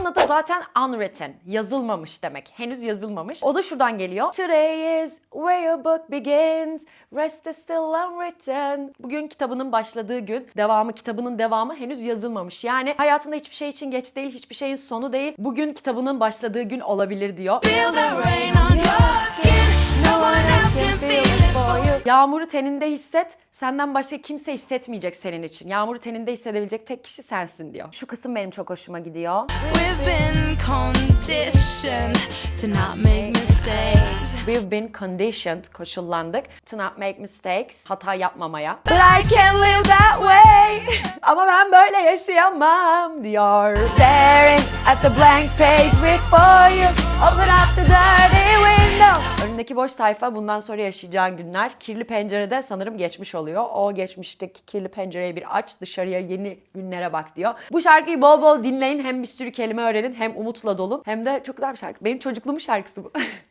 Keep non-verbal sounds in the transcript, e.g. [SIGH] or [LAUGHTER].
Şarkının adı zaten unwritten. Yazılmamış demek. Henüz yazılmamış. O da şuradan geliyor. Today is where your book begins. Rest is still unwritten. Bugün kitabının başladığı gün. Devamı kitabının devamı henüz yazılmamış. Yani hayatında hiçbir şey için geç değil. Hiçbir şeyin sonu değil. Bugün kitabının başladığı gün olabilir diyor. Feel the rain Yağmuru teninde hisset. Senden başka kimse hissetmeyecek senin için. Yağmuru teninde hissedebilecek tek kişi sensin diyor. Şu kısım benim çok hoşuma gidiyor. We've been conditioned to not make mistakes. We've been conditioned, koşullandık to not make mistakes, hata yapmamaya. But I can't live that way. Ama ben böyle yaşayamam diyor. Staring at the blank page before you open up the dirty window. Önündeki boş sayfa bundan sonra yaşayacağın günler. Kirli pencerede sanırım geçmiş oluyor. O geçmişteki kirli pencereyi bir aç dışarıya yeni günlere bak diyor. Bu şarkıyı bol bol dinleyin. Hem bir sürü kelime öğrenin hem umutla dolun. Hem de çok güzel bir şarkı. Benim çocukluğumun şarkısı bu. [LAUGHS]